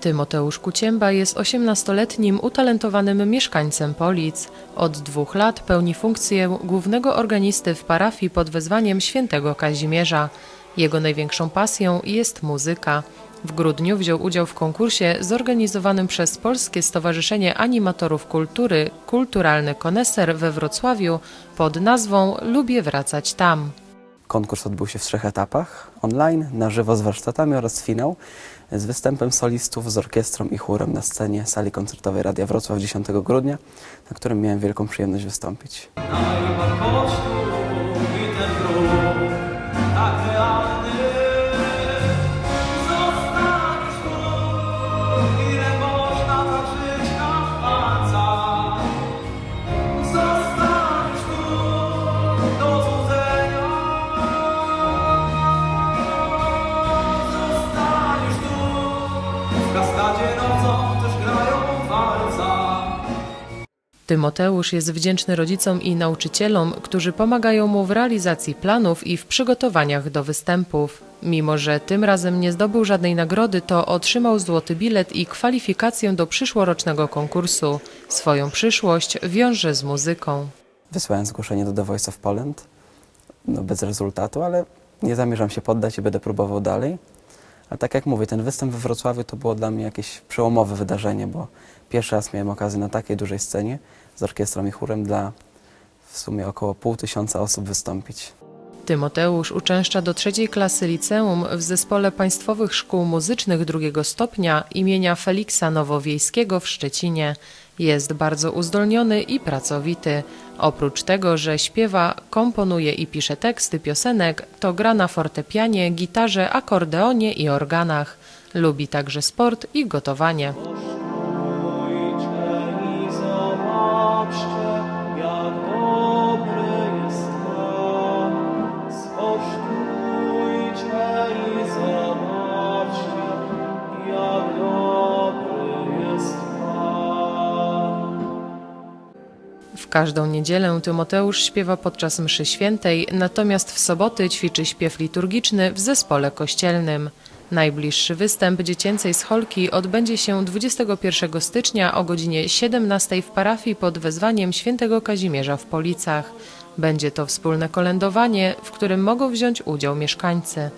Tymoteusz Kucięba jest 18-letnim utalentowanym mieszkańcem Polic. Od dwóch lat pełni funkcję głównego organisty w parafii pod wezwaniem świętego Kazimierza. Jego największą pasją jest muzyka. W grudniu wziął udział w konkursie zorganizowanym przez Polskie Stowarzyszenie Animatorów Kultury Kulturalny Koneser we Wrocławiu pod nazwą Lubię wracać tam. Konkurs odbył się w trzech etapach: online, na żywo z warsztatami oraz finał z występem solistów z orkiestrą i chórem na scenie sali koncertowej Radia Wrocław 10 grudnia, na którym miałem wielką przyjemność wystąpić. Tymoteusz jest wdzięczny rodzicom i nauczycielom, którzy pomagają mu w realizacji planów i w przygotowaniach do występów. Mimo, że tym razem nie zdobył żadnej nagrody, to otrzymał złoty bilet i kwalifikację do przyszłorocznego konkursu. Swoją przyszłość wiąże z muzyką. Wysłałem zgłoszenie do The Voice of Poland, no bez rezultatu, ale nie zamierzam się poddać i będę próbował dalej. A tak jak mówię, ten występ we Wrocławiu to było dla mnie jakieś przełomowe wydarzenie, bo pierwszy raz miałem okazję na takiej dużej scenie z orkiestrą i chórem dla w sumie około pół tysiąca osób wystąpić. Tymoteusz uczęszcza do trzeciej klasy liceum w zespole Państwowych Szkół Muzycznych drugiego stopnia imienia Feliksa Nowowiejskiego w Szczecinie. Jest bardzo uzdolniony i pracowity. Oprócz tego, że śpiewa, komponuje i pisze teksty piosenek, to gra na fortepianie, gitarze, akordeonie i organach. Lubi także sport i gotowanie. Każdą niedzielę Tymoteusz śpiewa podczas mszy świętej, natomiast w soboty ćwiczy śpiew liturgiczny w zespole kościelnym. Najbliższy występ dziecięcej scholki odbędzie się 21 stycznia o godzinie 17 w parafii pod wezwaniem świętego Kazimierza w Policach. Będzie to wspólne kolędowanie, w którym mogą wziąć udział mieszkańcy.